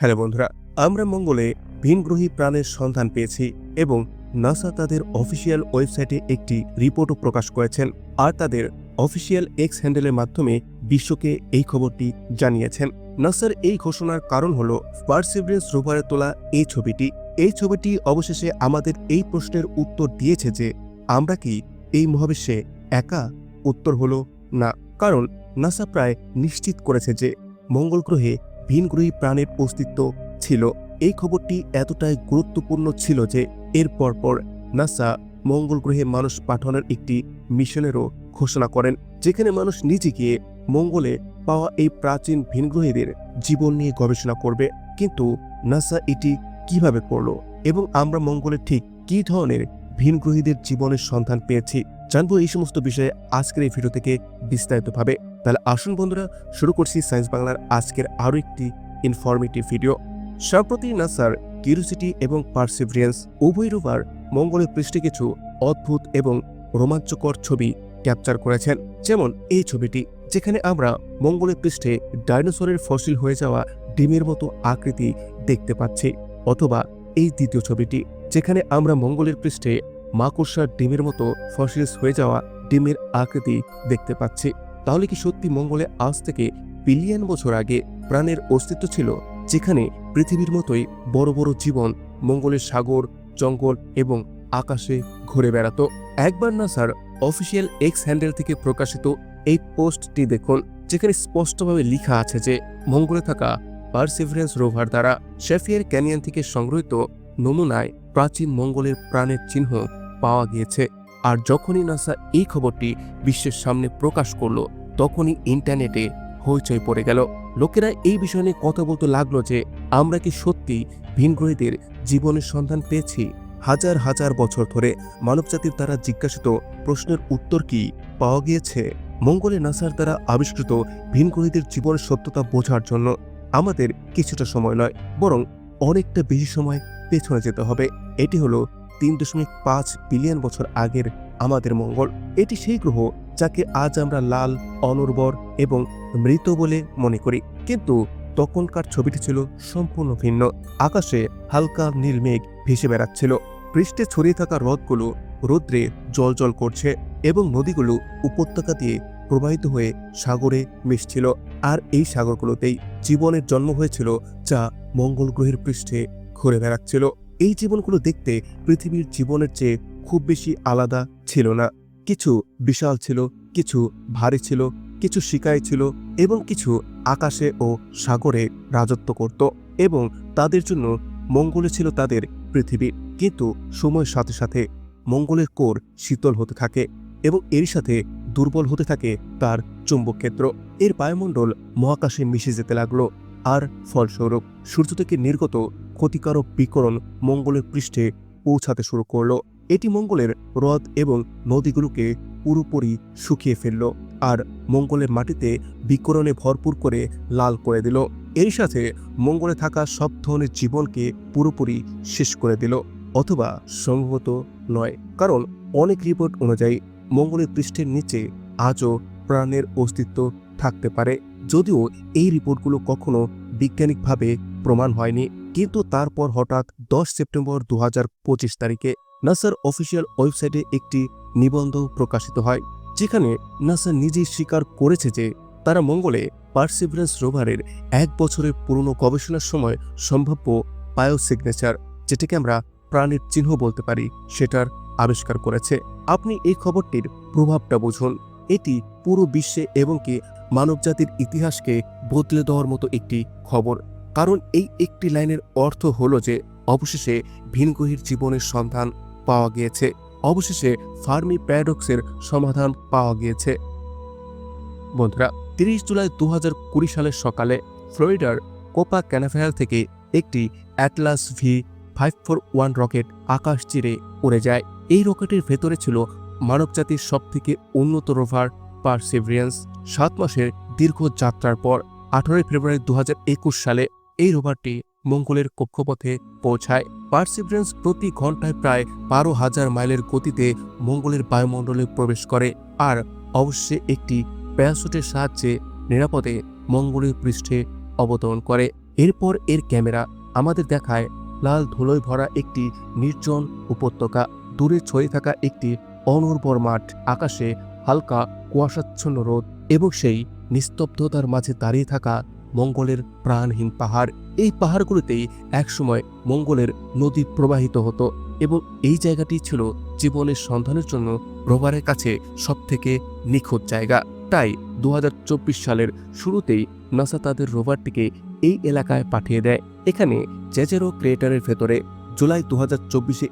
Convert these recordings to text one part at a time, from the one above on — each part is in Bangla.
হ্যালো বন্ধুরা, আমরা মঙ্গলে ভিনগ্রহী প্রাণের সন্ধান পেয়েছি এবং নাসা তাদের অফিসিয়াল ওয়েবসাইটে একটি রিপোর্টও প্রকাশ করেছেন আর তাদের অফিসিয়াল এক্স হ্যান্ডেলের মাধ্যমে বিশ্বকে এই খবরটি জানিয়েছেন। নাসার এই ঘোষণার কারণ হল পার্সিভারেন্স রোভারে তোলা এই ছবিটি। এই ছবিটি অবশেষে আমাদের এই প্রশ্নের উত্তর দিয়েছে যে আমরা কি এই মহাবিশ্বে একা উত্তর হলো না। কারণ নাসা প্রায় নিশ্চিত করেছে যে মঙ্গল গ্রহে ভিনগ্রহী প্রাণের অস্তিত্ব ছিল। এই খবরটি এতটাই গুরুত্বপূর্ণ ছিল যে এর পরপর নাসা মঙ্গল গ্রহে মানুষ পাঠানোর একটি মিশনেরও ঘোষণা করেন, যেখানে মানুষ নিজে গিয়ে মঙ্গলে পাওয়া এই প্রাচীন ভিনগ্রহীদের জীবন নিয়ে গবেষণা করবে। কিন্তু নাসা এটি কীভাবে করল এবং আমরা মঙ্গলে ঠিক কী ধরনের ভিনগ্রহীদের জীবনের সন্ধান পেয়েছি, জানব এই সমস্ত বিষয়ে আজকের এই ভিডিও থেকে বিস্তারিতভাবে। তাহলে আসুন বন্ধুরা, শুরু করছি সায়েন্স বাংলার আজকের আরও একটি ইনফরমেটিভ ভিডিও সম্প্রতি নাসার কিউরিসিটি এবং পার্সিভিয়ান্স উভয় রোভার মঙ্গলের পৃষ্ঠে কিছু অদ্ভুত এবং রোমাঞ্চকর ছবি ক্যাপচার করেছেন। যেমন এই ছবিটি, যেখানে আমরা মঙ্গলের পৃষ্ঠে ডাইনোসরের ফসিল হয়ে যাওয়া ডিমের মতো আকৃতি দেখতে পাচ্ছি, অথবা এই দ্বিতীয় ছবিটি, যেখানে আমরা মঙ্গলের পৃষ্ঠে মাকড়সার ডিমের মতো ফসিলস হয়ে যাওয়া ডিমের আকৃতি দেখতে পাচ্ছি। তাহলে কি সত্যি মঙ্গলে আজ থেকে বিলিয়ন বছর আগে প্রাণের অস্তিত্ব ছিল, যেখানে পৃথিবীর মতোই বড় বড় জীবন, মঙ্গলের সাগর, জঙ্গল এবং আকাশে ঘুরে বেড়াতো? একবার নাসার অফিসিয়াল এক্স হ্যান্ডেল থেকে প্রকাশিত এই পোস্টটি দেখুন, যেখানে স্পষ্টভাবে লেখা আছে যে মঙ্গলে থাকা পার্সিভারেন্স রোভার দ্বারা শেফিয়ার ক্যানিয়ন থেকে সংগ্রহিত নমুনায় প্রাচীন মঙ্গলের প্রাণের চিহ্ন পাওয়া গিয়েছে। আর যখনই নাসা এই খবরটি বিশ্বের সামনে প্রকাশ করল তখনই ইন্টারনেটে হইচই পড়ে গেল। লোকেরা এই বিষয় নিয়ে কথা বলতে লাগল যে, আমরা কি সত্যি ভিনগ্রহীদের জীবনের সন্ধান পেয়েছি? হাজার হাজার বছর ধরে মানবজাতির দ্বারা জিজ্ঞাসিত প্রশ্নের উত্তর কি পাওয়া গিয়েছে? মঙ্গলে নাসার দ্বারা আবিষ্কৃত ভিনগ্রহীদের জীবনের সত্যতা বোঝার জন্য আমাদের কিছুটা সময় নয়, বরং অনেকটা বেশি সময় পেছনে যেতে হবে। এটি হলো তিন দশমিক পাঁচ বিলিয়ন বছর আগের আমাদের মঙ্গল। এটি সেই গ্রহ যাকে আজ আমরা লাল, অনুর্বর এবং মৃত বলে মনে করি। কিন্তু তখনকার ছবিটি ছিল সম্পূর্ণ ভিন্ন। আকাশে হালকা নীল মেঘ ভেসে বেড়াচ্ছিল। পৃষ্ঠে ছড়িয়ে থাকা হ্রদগুলো রৌদ্রে জল করছে এবং নদীগুলো উপত্যকা দিয়ে প্রবাহিত হয়ে সাগরে মিশছিল। আর এই সাগরগুলোতেই জীবনের জন্ম হয়েছিল যা মঙ্গল গ্রহের পৃষ্ঠে ঘুরে বেড়াচ্ছিল। এই জীবনগুলো দেখতে পৃথিবীর জীবনের চেয়ে খুব বেশি আলাদা ছিল না। কিছু বিশাল ছিল, কিছু ভারী ছিল, কিছু শিকায় ছিল এবং কিছু আকাশে ও সাগরে রাজত্ব করত এবং তাদের জন্য মঙ্গলে ছিল তাদের পৃথিবী। কিন্তু সময়ের সাথে সাথে মঙ্গলের কোর শীতল হতে থাকে এবং এর সাথে দুর্বল হতে থাকে তার চুম্বক ক্ষেত্র এর বায়ুমণ্ডল মহাকাশে মিশে যেতে লাগল। আর ফলস্বরূপ সূর্য থেকে নির্গত ক্ষতিকারক বিকরণ মঙ্গলের পৃষ্ঠে পৌঁছাতে শুরু করল। এটি মঙ্গলের হ্রদ এবং নদীগুলোকে পুরোপুরি শুকিয়ে ফেলল আর মঙ্গলের মাটিতে বিকরণে ভরপুর করে লাল করে দিল। এর সাথে মঙ্গলে থাকা সব ধরনের জীবনকে পুরোপুরি শেষ করে দিল, অথবা সম্ভবত নয়। কারণ অনেক রিপোর্ট অনুযায়ী মঙ্গলের পৃষ্ঠের নিচে আজও প্রাণের অস্তিত্ব থাকতে পারে। যদিও এই রিপোর্টগুলো কখনো বৈজ্ঞানিকভাবে প্রমাণ হয়নি, কিন্তু তারপর হঠাৎ দশ সেপ্টেম্বর দু হাজার পঁচিশ তারিখে নাসার অফিসিয়াল ওয়েবসাইটে একটি নিবন্ধ প্রকাশিত হয়, যেখানে নাসা নিজেই স্বীকার করেছে যে তারা মঙ্গলে পার্সিভারেন্স রোভারের এক বছরের পুরনো গবেষণার সময় সম্ভাব্য বায়োসিগনেচার, যেটাকে আমরা প্রাণের চিহ্ন বলতে পারি, সেটার আবিষ্কার করেছে। আপনি এই খবরটির প্রভাবটা বুঝুন। এটি পুরো বিশ্বে এবং কি মানবজাতির ইতিহাসকে বদলে দেওয়ার মতো একটি খবর। কারণ এই একটি লাইনের অর্থ হলো যে, অবশেষে ভিনগ্রহীর জীবনের সন্ধান পাওয়া গিয়েছে। অবশেষে ফার্মি প্যারাডক্সের সমাধান পাওয়া গিয়েছে। বন্ধুরা, তিরিশ জুলাই দু সালের সকালে ফ্লোরিডার কোপা ক্যানাফেয়াল থেকে একটি Atlas V five four one rocket আকাশ চিরে উড়ে যায়। এই রকেটের ভেতরে ছিল মানবজাতির সবথেকে উন্নত রোভার পারসিভিয়ান্স। সাত মাসের দীর্ঘ যাত্রার পর আঠারোই ফেব্রুয়ারি দু সালে এই রোভারটি মঙ্গলের কক্ষপথে পৌঁছায়। পার্সিভিয়ান্স প্রতি ঘন্টায় প্রায় বারো হাজার মাইলের গতিতে মঙ্গলের বায়ুমণ্ডলে প্রবেশ করে আর অবশ্যই একটি প্যারাসুটের সাহায্যে নিরাপদে মঙ্গলের পৃষ্ঠে অবতরণ করে। এরপর এর ক্যামেরা আমাদের দেখায় লাল ধুলোয় ভরা একটি নির্জন উপত্যকা। দূরে ছড়িয়ে থাকা একটি অনুর্বর মাঠ আকাশে হালকা, কুয়াশাচ্ছন্ন রোদ এবং সেই নিস্তব্ধতার মাঝে দাঁড়িয়ে থাকা মঙ্গলের প্রাণহীন পাহাড়। এই পাহাড়গুলোতেই একসময় মঙ্গলের নদী প্রবাহিত হতো এবং এই জায়গাটি ছিল জীবনের সন্ধানের জন্য রোভারের কাছে সবথেকে নিখুঁত জায়গা। তাই দু হাজার চব্বিশ সালের শুরুতেই নাসা তাদের রোভারটিকে এই এলাকায় পাঠিয়ে দেয়। এখানে জেজেরো ক্রিয়েটারের ভেতরে জুলাই দু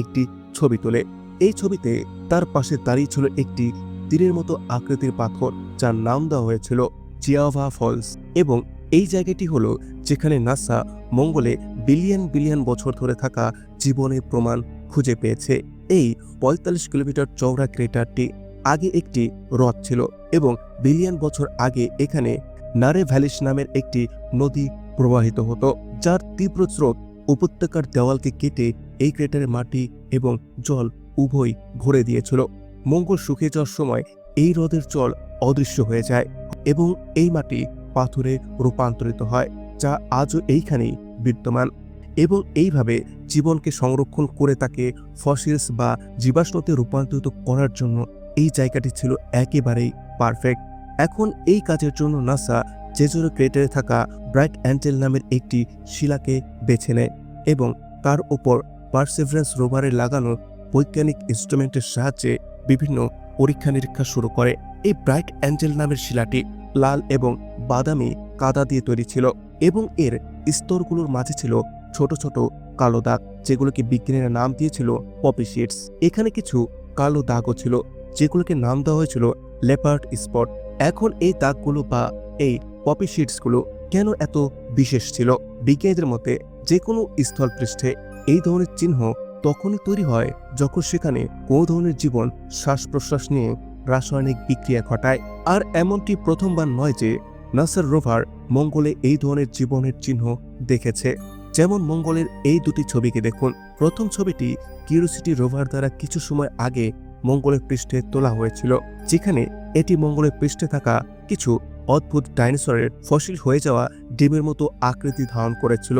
একটি ছবি তোলে। এই ছবিতে তার পাশে দাঁড়িয়ে ছিল একটি তীরের মতো আকৃতির পাথর, যার নাম দেওয়া হয়েছিল চিয়াভা ফলস। এবং এই জায়গাটি হলো যেখানে নাসা মঙ্গলে বিলিয়ন বিলিয়ন বছর ধরে থাকা জীবনের প্রমাণ খুঁজে পেয়েছে। এই পঁয়তাল্লিশ কিলোমিটার চওড়া ক্রেটারটি আগে একটি হ্রদ ছিল এবং বিলিয়ন বছর আগে এখানে নারে ভ্যালিস নামের একটি নদী প্রবাহিত হতো, যার তীব্র স্রোত উপত্যকার দেওয়ালকে কেটে এই ক্রেটারের মাটি এবং জল উভয় ভরে দিয়েছিল। মঙ্গল শুকিয়ে যাওয়ার সময় এই হ্রদের জল অদৃশ্য হয়ে যায় এবং এই মাটি পাথরে রূপান্তরিত হয়, যা আজও এইখানেই বিদ্যমান। এবং এইভাবে জীবনকে সংরক্ষণ করে তাকে ফসিলস বা জীবাশ্মতে রূপান্তরিত করার জন্য এই জায়গাটি ছিল একেবারেই পারফেক্ট। এখন এই কাজের জন্য নাসা জেজোরো ক্রেটারে থাকা ব্রাইট অ্যান্টেল নামের একটি শিলাকে বেছে নেয় এবং তার উপর পারসেভারেন্স রোভারে লাগানো বৈজ্ঞানিক ইনস্ট্রুমেন্টের সাহায্যে বিভিন্ন পরীক্ষা নিরীক্ষা শুরু করে। এই ব্রাইট অ্যাঞ্জেল নামের শিলাটি লাল এবং বাদামি কাদা দিয়ে তৈরি ছিল এবং এর স্তরগুলোর মাঝে ছিল ছোট ছোট কালো দাগ, যেগুলোকে বিজ্ঞানীরা নাম দিয়েছিল পপি শিটস এখানে কিছু কালো দাগও ছিল, যেগুলোকে নাম দেওয়া হয়েছিল লেপার্ড স্পট। এখন এই দাগগুলো বা এই পপি শিটসগুলো কেন এত বিশেষ ছিল? বিজ্ঞানীদের মতে যে কোনো স্থলপৃষ্ঠে এই ধরনের চিহ্ন তখনই তৈরি হয় যখন সেখানে কোনো ধরনের জীবন শ্বাস প্রশ্বাস নিয়ে রাসায়নিক বিক্রিয়া ঘটায়। আর এমনটি প্রথমবার নয় যে নাসার রোভার মঙ্গলে এই ধরনের জীবনের চিহ্ন দেখেছে। যেমন মঙ্গলের এই দুটি ছবিকে দেখুন। প্রথম ছবিটি কিউরিসিটি রোভার দ্বারা কিছু সময় আগে মঙ্গলের পৃষ্ঠে তোলা হয়েছিল, যেখানে এটি মঙ্গলের পৃষ্ঠে থাকা কিছু অদ্ভুত ডাইনোসরের ফসিল হয়ে যাওয়া ডিমের মতো আকৃতি ধারণ করেছিল।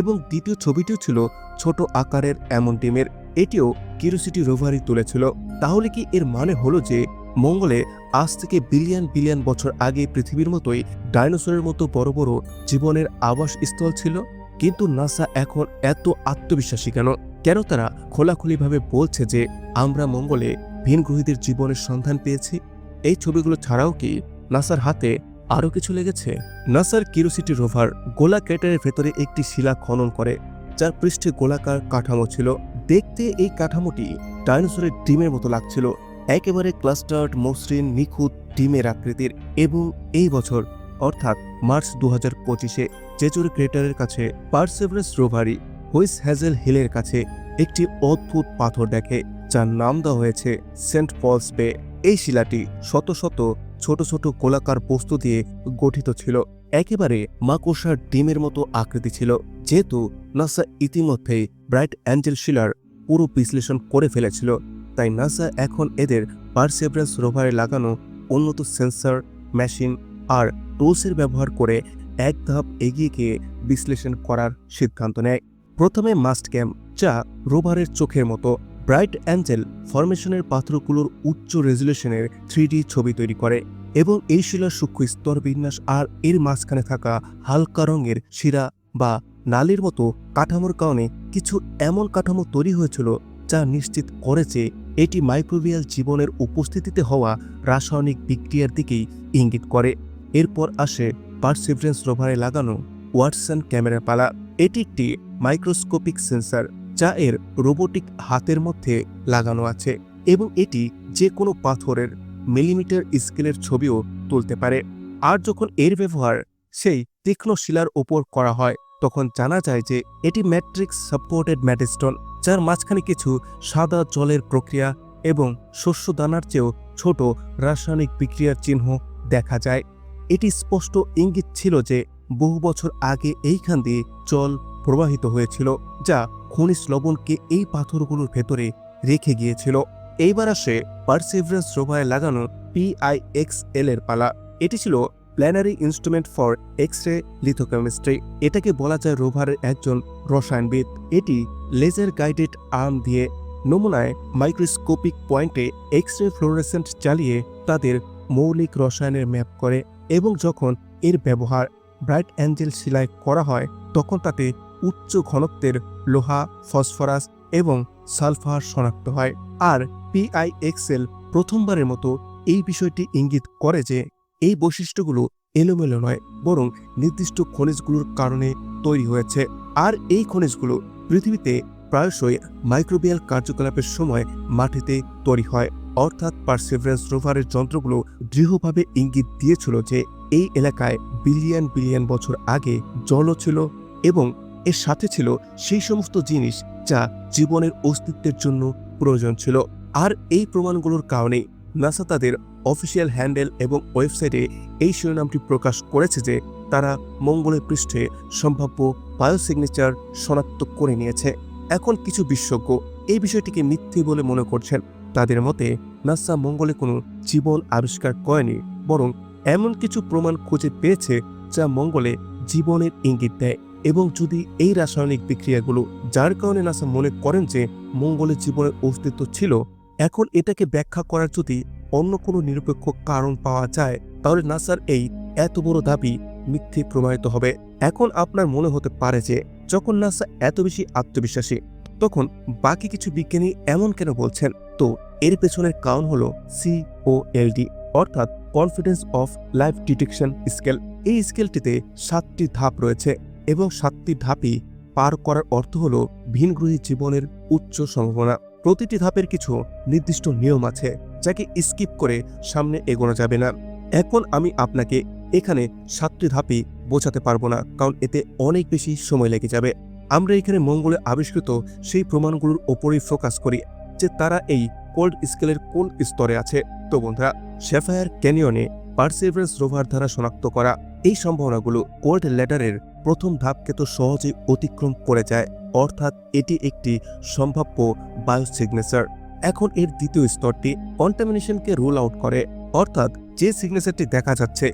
এবং দ্বিতীয় ছবিটিও ছিল ছোট আকারের এমন টিমের। এটিও কিউরিসিটি রোভারই তুলেছিল। তাহলে কি এর মানে হলো যে মঙ্গলে আজ থেকে বিলিয়ন বিলিয়ন বছর আগে পৃথিবীর মতোই ডাইনোসরের মতো বড় বড় জীবনের আবাসস্থল ছিল? কিন্তু নাসা এখন এত আত্মবিশ্বাসী কেন? কেন তারা খোলাখুলিভাবে বলছে যে আমরা মঙ্গলে ভিনগ্রহীদের জীবনের সন্ধান পেয়েছি? এই ছবিগুলো ছাড়াও কি নাসার হাতে আরও কিছু লেগেছে? নাসার কিউরিসিটি রোভার গোলা ক্রেটারের ভেতরে একটি শিলা খনন করে, যার পৃষ্ঠে গোলাকার কাঠামো ছিল। দেখতে এই কাঠামোটি ডাইনোসরের ডিমের মতো লাগছিল, একেবারে ক্লাস্টার্ড, মসৃণ, নিখুঁত ডিমের আকৃতির এবং এই বছর, অর্থাৎ মার্চ দু হাজার পঁচিশে জেচুর ক্রেটারের কাছে পার্সেভারেন্স রোভারি হুইস হ্যাজেল হিলের কাছে একটি অদ্ভুত পাথর দেখে, যার নাম দেওয়া হয়েছে সেন্ট পলস বে। এই শিলাটি শত শত ছোট ছোট গোলাকার বস্তু দিয়ে গঠিত ছিল। একেবারে মাকড়সার ডিমের মতো আকৃতি ছিল, যেহেতু নাসা ইতিমধ্যেই ব্রাইট অ্যাঞ্জেল শিলার পুরো বিশ্লেষণ করে ফেলেছিল। তাই নাসা এখন এদের পারসেভারেন্স রোভারে লাগানো উন্নত সেন্সর, মেশিন আর টুলসের ব্যবহার করে এক ধাপ এগিয়ে গিয়ে বিশ্লেষণ করার সিদ্ধান্ত নেয়। প্রথমে মাস্ট ক্যাম্প যা রোভারের চোখের মতো ব্রাইট অ্যাঞ্জেল ফরমেশনের পাথরগুলোর উচ্চ রেজুলেশনের থ্রি ছবি তৈরি করে এবং এই শিলার সূক্ষ্ম স্তর বিন্যাস আর এর মাঝখানে থাকা হালকা রঙের শিরা বা নালির মতো কাঠামোর কারণে কিছু এমন কাঠামো তৈরি হয়েছিল যা নিশ্চিত করেছে এটি মাইক্রোবিয়াল জীবনের উপস্থিতিতে হওয়া রাসায়নিক বিক্রিয়ার দিকেই ইঙ্গিত করে। এরপর আসে পারসিভারেন্স রোভারে লাগানো ওয়াটসন ক্যামেরা পালা। এটি একটি মাইক্রোস্কোপিক সেন্সর যা এর রোবোটিক হাতের মধ্যে লাগানো আছে এবং এটি যে কোনো পাথরের মিলিমিটার স্কেলের ছবিও তুলতে পারে। আর যখন এর ব্যবহার সেই তীক্ষ্ণ শিলার ওপর করা হয়, তখন জানা যায় যে এটি ম্যাট্রিক্স সাপোর্টেড ম্যাটিস্টোন, যার মাঝখানে কিছু সাদা জলের প্রক্রিয়া এবং শস্য দানার চেয়েও ছোট রাসায়নিক বিক্রিয়ার চিহ্ন দেখা যায়। এটি স্পষ্ট ইঙ্গিত ছিল যে বহু বছর আগে এইখান দিয়ে জল প্রবাহিত হয়েছিল, যা খনিজ লবণকে এই পাথরগুলোর ভেতরে রেখে গিয়েছিল। এইবার আসে পারসিভারেন্স রোভারে লাগানো পিআইএক্সএল এর পালা। এটি ছিল plenary instrument for X ray লিথোকেমিস্ট্রি। এটাকে বলা যায় রোভারের একজন রসায়নবিদ। এটি লেজার গাইডেড আর্ম দিয়ে নমুনায় মাইক্রোস্কোপিক পয়েন্টে এক্স রে ফ্লোরেসেন্ট চালিয়ে তাদের মৌলিক রসায়নের ম্যাপ করে এবং যখন এর ব্যবহার ব্রাইট অ্যাঞ্জেল শিলায় করা হয়, তখন তাতে উচ্চ ঘনত্বের লোহা, ফসফরাস এবং সালফার শনাক্ত হয়। আর পিআইএক্সেল প্রথমবারের মতো এই বিষয়টি ইঙ্গিত করে যে এই বৈশিষ্ট্যগুলো এলোমেলো নয়, বরং নির্দিষ্ট খনিজগুলোর কারণে তৈরি হয়েছে। আর এই খনিজগুলো পৃথিবীতে প্রায়শই মাইক্রোবিয়াল কার্যকলাপের সময় মাটিতে তৈরি হয়। অর্থাৎ পারসিভারেন্স রোভারের যন্ত্রগুলো দৃঢ়ভাবে ইঙ্গিত দিয়েছিল যে এই এলাকায় বিলিয়ন বিলিয়ন বছর আগে জলও ছিল এবং এর সাথে ছিল সেই সমস্ত জিনিস যা জীবনের অস্তিত্বের জন্য প্রয়োজন ছিল। আর এই প্রমাণগুলোর কারণে নাসা তাদের অফিসিয়াল হ্যান্ডেল এবং ওয়েবসাইটে এই শিরোনামটি প্রকাশ করেছে যে তারা মঙ্গলের পৃষ্ঠে সম্ভাব্য বায়োসিগনেচার শনাক্ত করে নিয়েছে। এখন কিছু বিশেষজ্ঞ এই বিষয়টিকে মিথ্যে বলে মনে করছেন। তাদের মতে, নাসা মঙ্গলে কোনো জীবন আবিষ্কার করেনি, বরং এমন কিছু প্রমাণ খুঁজে পেয়েছে যা মঙ্গলে জীবনের ইঙ্গিত দেয় এবং যদি এই রাসায়নিক বিক্রিয়াগুলো যার কারণে নাসা মনে করেন যে মঙ্গলে জীবনের অস্তিত্ব ছিল, এখন এটাকে ব্যাখ্যা করার যদি অন্য কোনো নিরপেক্ষ কারণ পাওয়া যায়, তাহলে নাসার এই এত বড় দাবি মিথ্যে প্রমাণিত হবে। এখন আপনার মনে হতে পারে যে যখন নাসা এত বেশি আত্মবিশ্বাসী, তখন বাকি কিছু বিজ্ঞানী এমন কেন বলছেন? তো এর পেছনের কারণ হলো সিওএলডি অর্থাৎ confidence of life detection scale এই স্কেলটিতে সাতটি ধাপ রয়েছে এবং সাতটি ধাপই পার করার অর্থ হল ভিনগ্রহী জীবনের উচ্চ সম্ভাবনা। প্রতিটি ধাপের কিছু নির্দিষ্ট নিয়ম আছে যাকে স্কিপ করে সামনে এগোনো যাবে না। এখন আমি আপনাকে এখানে সাতটি ধাপই বোঝাতে পারব না, কারণ এতে অনেক বেশি সময় লেগে যাবে। আমরা এখানে মঙ্গলে আবিষ্কৃত সেই প্রমাণগুলোর ওপরেই ফোকাস করি যে তারা এই কোল্ড স্কেলের কোন স্তরে আছে। তো বন্ধুরা শেফায়ার ক্যানিয়নে পার্সিভারেন্স রোভার দ্বারা শনাক্ত করা এই সম্ভাবনাগুলো কোল্ড লেটারের প্রথম ধাপকে তো সহজেই অতিক্রম করে যায়। অর্থাৎ এটি একটি সম্ভাব্য বায়োসিগনেচার এখন এর দ্বিতীয় স্তরটি কন্টামিনেশনকে রুল আউট করে। অর্থাৎ যে সিগনেচারটি দেখা যাচ্ছে,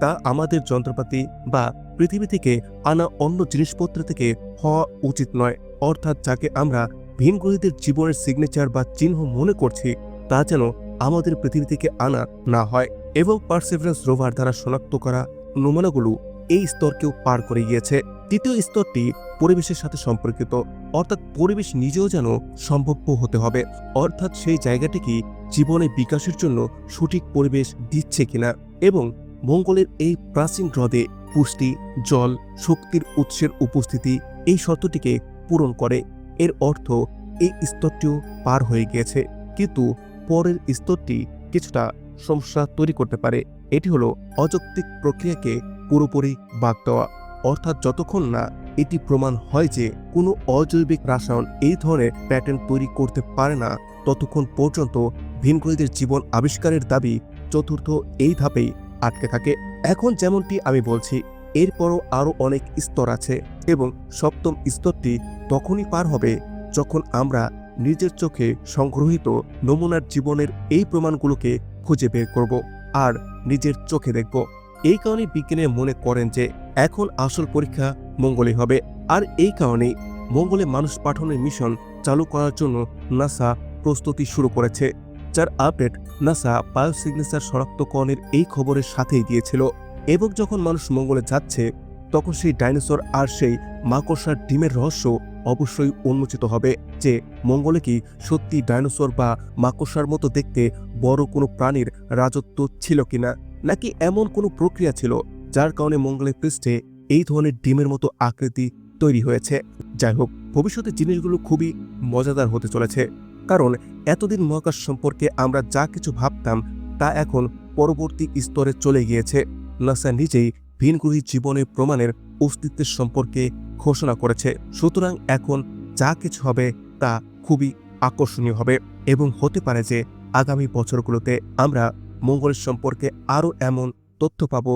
তা আমাদের যন্ত্রপাতি বা পৃথিবী থেকে আনা অন্য জিনিসপত্র থেকে হওয়া উচিত নয়। অর্থাৎ যাকে আমরা ভিনগ্রহীদের জীবনের সিগনেচার বা চিহ্ন মনে করছি, তা যেন আমাদের পৃথিবী থেকে আনা না হয় এবং পার্সিভারেন্স রোভার দ্বারা শনাক্ত করা নমুনাগুলো এই স্তরকেও পার করে গিয়েছে। তৃতীয় স্তরটি পরিবেশের সাথে সম্পর্কিত, অর্থাৎ পরিবেশ নিজেও যেন সম্ভব্য হতে হবে, অর্থাৎ সেই জায়গাটি কি জীবনে বিকাশের জন্য সঠিক পরিবেশ দিচ্ছে কিনা এবং মঙ্গলের এই প্রাচীন হ্রদে পুষ্টি, জল, শক্তির উৎসের উপস্থিতি এই শর্তটিকে পূরণ করে। এর অর্থ এই স্তরটিও পার হয়ে গিয়েছে। কিন্তু পরের স্তরটি কিছুটা সমস্যা তৈরি করতে পারে। এটি হলো অযৌক্তিক প্রক্রিয়াকে পুরোপুরি বাদ দেওয়া। অর্থাৎ যতক্ষণ না এটি প্রমাণ হয় যে কোনো অজৈবিক রাসায়ন এই ধরনের প্যাটার্ন তৈরি করতে পারে না, ততক্ষণ পর্যন্ত ভিনগ্রহীদের জীবন আবিষ্কারের দাবি চতুর্থ এই ধাপেই আটকে থাকে। এখন যেমনটি আমি বলছি, এরপরও আরও অনেক স্তর আছে এবং সপ্তম স্তরটি তখনই পার হবে যখন আমরা নিজের চোখে সংগ্রহীত নমুনার জীবনের এই প্রমাণগুলোকে খুঁজে বের করব আর নিজের চোখে দেখব। এই কারণে বিজ্ঞানী মনে করেন যে এখন আসল পরীক্ষা মঙ্গলে হবে। আর এই কারণেই মঙ্গলে মানুষ পাঠানোর মিশন চালু করার জন্য নাসা প্রস্তুতি শুরু করেছে, যার আপডেট নাসা বায়োসিগনেচার শনাক্তকরণের এই খবরের সাথেই দিয়েছিল। এবং যখন মানুষ মঙ্গলে যাচ্ছে, তখন সেই ডাইনোসর আর সেই মাকড়সার ডিমের রহস্য অবশ্যই উন্মোচিত হবে যে মঙ্গলে কি সত্যি ডাইনোসর বা মাকড়সার মতো দেখতে বড় কোনো প্রাণীর রাজত্ব ছিল কিনা? নাকি এমন কোনো প্রক্রিয়া ছিল যার কারণে মঙ্গলের পৃষ্ঠে এই ধরনের ডিমের মতো আকৃতি তৈরি হয়েছে? যাই হোক, ভবিষ্যতে জিনিসগুলো খুবই মজাদার হতে চলেছে। কারণ এতদিন মহাকাশ সম্পর্কে আমরা যা কিছু ভাবতাম তা এখন পরবর্তী স্তরে চলে গিয়েছে। নাসা নিজেই ভিনগ্রহী জীবনের প্রমাণের অস্তিত্বের সম্পর্কে ঘোষণা করেছে। সুতরাং এখন যা কিছু হবে তা খুবই আকর্ষণীয় হবে এবং হতে পারে যে আগামী বছরগুলোতে আমরা মঙ্গল সম্পর্কে আরও এমন তথ্য পাব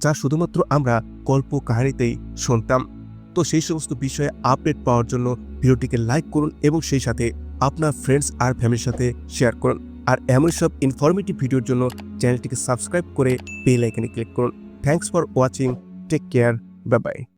যা শুধুমাত্র আমরা গল্প কাহিনীতেই শুনতাম। তো সেই সমস্ত বিষয়ে আপডেট পাওয়ার জন্য ভিডিওটিকে লাইক করুন এবং সেই সাথে আপনার ফ্রেন্ডস আর ফ্যামিলির সাথে শেয়ার করুন। আর এমন সব ইনফরমেটিভ ভিডিওর জন্য চ্যানেলটিকে সাবস্ক্রাইব করে বেল আইকনে ক্লিক করুন। Thanks for watching take care Bye-bye.